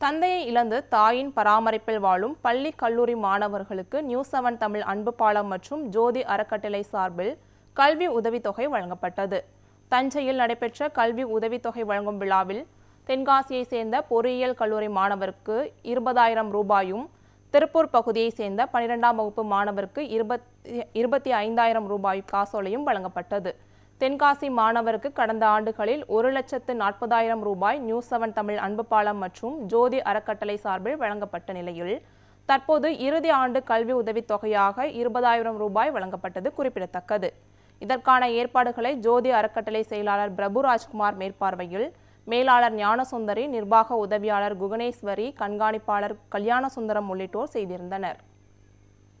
தந்தையை இழந்து தாயின் பராமரிப்பில் வாழும் பள்ளி கல்லூரி மாணவர்களுக்கு நியூ செவன் தமிழ் அன்பு பாலம் மற்றும் ஜோதி அறக்கட்டளை சார்பில் கல்வி உதவித்தொகை வழங்கப்பட்டது. தஞ்சையில் நடைபெற்ற கல்வி உதவித்தொகை வழங்கும் விழாவில் தென்காசியை சேர்ந்த பொறியியல் கல்லூரி மாணவருக்கு இருபதாயிரம் ரூபாயும் திருப்பூர் பகுதியைச் சேர்ந்த பனிரெண்டாம் வகுப்பு மாணவருக்கு இருபத்தி இருபத்தி ஐந்தாயிரம் ரூபாய் காசோலையும் வழங்கப்பட்டது. தென்காசி மாணவருக்கு கடந்த ஆண்டுகளில் ஒரு லட்சத்து நாற்பதாயிரம் ரூபாய் நியூஸ் செவன் தமிழ் அன்புப்பாலம் மற்றும் ஜோதி அறக்கட்டளை சார்பில் வழங்கப்பட்ட நிலையில் தற்போது இறுதி ஆண்டு கல்வி உதவித் தொகையாக இருபதாயிரம் ரூபாய் வழங்கப்பட்டது குறிப்பிடத்தக்கது. இதற்கான ஏற்பாடுகளை ஜோதி அறக்கட்டளை செயலாளர் பிரபு ராஜ்குமார் மேற்பார்வையில் மேலாளர் ஞானசுந்தரி நிர்வாக உதவியாளர் குகணேஸ்வரி கண்காணிப்பாளர் கல்யாணசுந்தரம் உள்ளிட்டோர் செய்திருந்தனர்.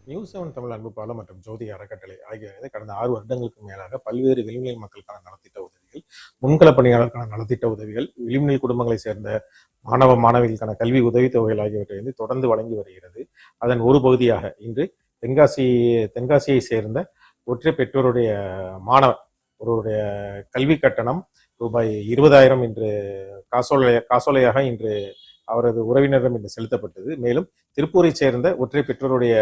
நியூஸ் செவன் தமிழ் அன்பு மற்றும் ஜோதி அறக்கட்டளை ஆகியவை கடந்த ஆறு வருடங்களுக்கு மேலாக பல்வேறு விளிநிலை மக்களுக்கான நலத்திட்ட உதவிகள் முன்கள பணியாளருக்கான நலத்திட்ட உதவிகள் விளிநிலை குடும்பங்களை சேர்ந்த மாணவ மாணவிகளுக்கான கல்வி உதவித்தொகைகள் ஆகியவற்றை வந்து தொடர்ந்து வழங்கி வருகிறது. அதன் ஒரு பகுதியாக இன்று தென்காசி தென்காசியை சேர்ந்த ஒற்றை பெற்றோருடைய மாணவர் ஒருவருடைய கல்வி கட்டணம் ரூபாய் இருபதாயிரம் இன்று காசோலை காசோலையாக இன்று அவரது உறவினரிடம் இன்று செலுத்தப்பட்டது. மேலும் திருப்பூரை சேர்ந்த ஒற்றை பெற்றோருடைய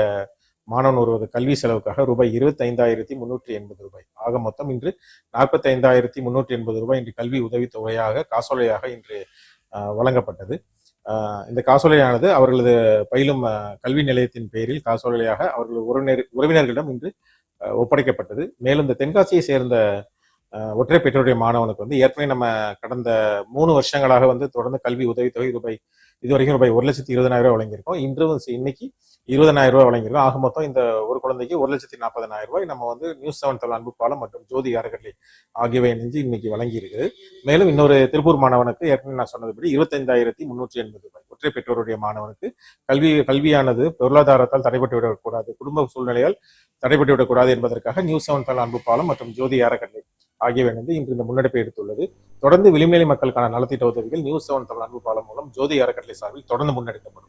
மாணவன் ஒருவது கல்வி செலவுக்காக ரூபாய் இருபத்தைந்தாயிரத்தி முன்னூற்றி எண்பது ரூபாய். ஆக மொத்தம் இன்று நாற்பத்தைந்தாயிரத்தி முன்னூற்றி எண்பது ரூபாய் இன்று கல்வி உதவி தொகையாக காசோலையாக இன்று வழங்கப்பட்டது. இந்த காசோலையானது அவர்களது பயிலும் கல்வி நிலையத்தின் பெயரில் காசோலையாக அவர்கள் உறவினர் உறவினர்களிடம் இன்று ஒப்படைக்கப்பட்டது. மேலும் இந்த தென்காசியை சேர்ந்த ஒற்றை பெற்றோருடைய மாணவனுக்கு வந்து ஏற்கனவே நம்ம கடந்த மூணு வருஷங்களாக வந்து தொடர்ந்து கல்வி உதவித்தொகை ரூபாய் இதுவரைக்கும் ரூபாய் ஒரு லட்சத்தி இருபதனாயிரம் ரூபாய் வழங்கியிருக்கோம். இன்று இன்னைக்கு இருபதனாயிரம் ரூபாய் வழங்கியிருக்கோம். ஆக மொத்தம் இந்த ஒரு குழந்தைக்கு ஒரு லட்சத்தி நாற்பதனாயிரம் ரூபாய் நம்ம வந்து நியூஸ் செவன் தொழில் அன்புப்பாலம் மற்றும் ஜோதி அறக்கட்டளை ஆகியவை இணைஞ்சு இன்னைக்கு வழங்கி மேலும் இன்னொரு திருப்பூர் மாணவனுக்கு ஏற்கனவே நான் சொன்னதுபடி இருபத்தைந்தாயிரத்தி முன்னூற்றி எண்பது ரூபாய். ஒற்றை பெற்றோருடைய மாணவனுக்கு கல்வி கல்வியானது பொருளாதாரத்தால் தடைபட்டு விடக்கூடாது. குடும்ப சூழ்நிலையால் தடைபட்டு விடக்கூடாது என்பதற்காக நியூஸ் செவன் தொழில் அன்புப்பாலம் மற்றும் ஜோதி அறக்கட்டளை ஆகியவை இணைந்து இன்று இந்த முன்னெடுப்பை எடுத்துள்ளது. தொடர்ந்து விளிம்புநிலை மக்களுக்கான நலத்திட்ட உதவிகள் நியூஸ் செவன் தமிழ் அன்பு பாலம் மூலம் ஜோதி அறக்கட்டளை சார்பில் தொடர்ந்து முன்னெடுக்கப்படும்.